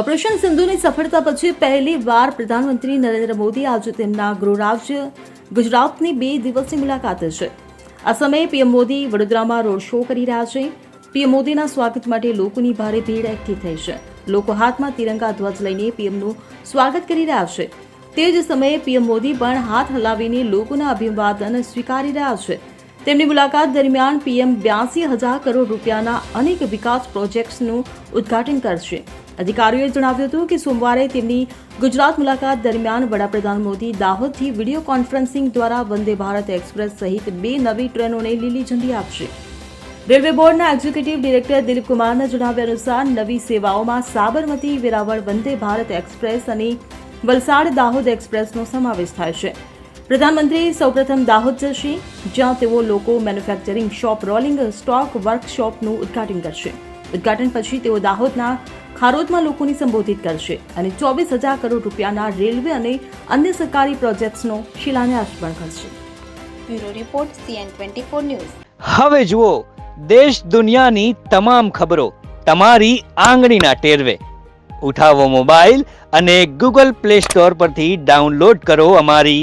Operation સિંધુની સફળતા પછી પહેલી વાર પ્રધાનમંત્રી નરેન્દ્ર મોદી આજે તેમના ગૃહ ગુજરાતની બે દિવસની મુલાકાતે છે. આ સમયે પીએમ મોદી વડોદરામાં રોડ શો કરી રહ્યા છે. પીએમ મોદીના સ્વાગત માટે લોકોની ભારે ભીડ એકઠી થઈ છે. લોકો હાથમાં તિરંગા ધ્વજ લઈને પીએમનું સ્વાગત કરી રહ્યા છે. તે જ સમયે પીએમ મોદી પણ હાથ હલાવીને લોકોના અભિવાદન સ્વીકારી રહ્યા છે. તેમની મુલાકાત દરમિયાન પીએમ બ્યાસી હજાર કરોડ રૂપિયાના અનેક વિકાસ પ્રોજેક્ટ્સનું ઉદ્ઘાટન કરશે. અધિકારીઓએ જણાવ્યું હતું કે સોમવારે તેમની ગુજરાત મુલાકાત દરમિયાન વડાપ્રધાન મોદી દાહોદથી વીડિયો કોન્ફરન્સિંગ દ્વારા વંદે ભારત એક્સપ્રેસ સહિત બે નવી ટ્રેનોને લીલી ઝંડી આપશે. રેલવે બોર્ડના એક્ઝિક્યુટિવ ડિરેક્ટર દિલીપ કુમારના જણાવ્યા અનુસાર નવી સેવાઓમાં સાબરમતી, વેરાવળ વંદે ભારત એક્સપ્રેસ અને વલસાડ દાહોદ એક્સપ્રેસનો સમાવેશ થાય છે. પ્રધાનમંત્રી સૌપ્રથમ દાહોદ જશે જ્યાં તેઓ લોકો મેન્યુફેક્ચરિંગ શોપ રોલિંગ સ્ટોક વર્કશોપનું ઉદ્ઘાટન કરશે. ઉદ્ઘાટન પછી તેઓ દાહોદના ખારોદમાં લોકોને સંબોધિત કરશે અને ચોવીસ હજાર કરોડ રૂપિયાના રેલવે અને અન્ય સરકારી પ્રોજેક્ટ્સનો શિલાન્યાસ પણ કરશે. Bureau report CN twenty four news. હવે જુઓ દેશ દુનિયાની તમામ ખબરો તમારી આંગળીના ટેરવે. ઉઠાવો મોબાઈલ અને ગૂગલ પ્લે સ્ટોર પરથી ડાઉનલોડ કરો અમારી